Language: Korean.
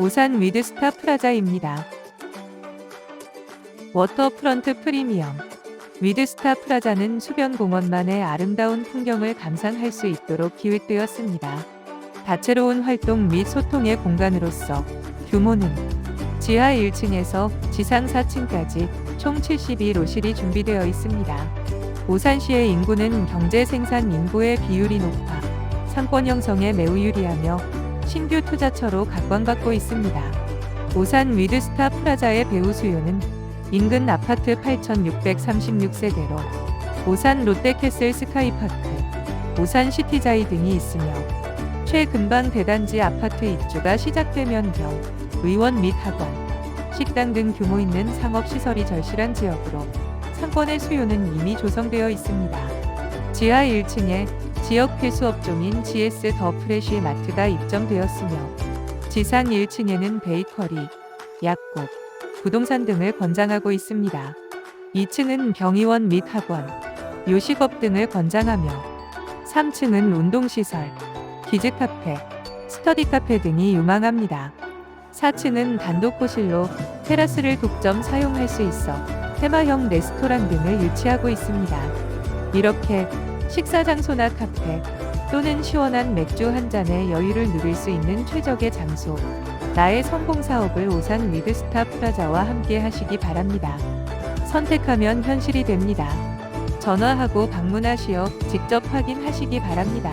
오산 위드스타 프라자입니다. 워터프런트 프리미엄 위드스타 프라자는 수변공원만의 아름다운 풍경을 감상할 수 있도록 기획되었습니다. 다채로운 활동 및 소통의 공간으로서 규모는 지하 1층에서 지상 4층까지 총 72로실이 준비되어 있습니다. 오산시의 인구는 경제 생산 인구의 비율이 높아 상권 형성에 매우 유리하며 신규 투자처로 각광받고 있습니다. 오산 위드스타 프라자의 배우 수요는 인근 아파트 8,636세대로 오산 롯데캐슬 스카이파크, 오산 시티자이 등이 있으며 최근방 대단지 아파트 입주가 시작되면 경 의원 및 학원, 식당 등 규모 있는 상업시설이 절실한 지역으로 상권의 수요는 이미 조성되어 있습니다. 지하 1층에 지역 필수 업종인 GS 더 프레쉬 마트가 입점되었으며 지상 1층에는 베이커리, 약국, 부동산 등을 권장하고 있습니다. 2층은 병의원 및 학원, 요식업 등을 권장하며 3층은 운동시설, 키즈카페, 스터디 카페 등이 유망합니다. 4층은 단독 호실로 테라스를 독점 사용할 수 있어 테마형 레스토랑 등을 유치하고 있습니다. 이렇게 식사 장소나 카페 또는 시원한 맥주 한 잔의 여유를 누릴 수 있는 최적의 장소. 나의 성공 사업을 오산 위드스타 프라자와 함께 하시기 바랍니다. 선택하면 현실이 됩니다. 전화하고 방문하시어 직접 확인하시기 바랍니다.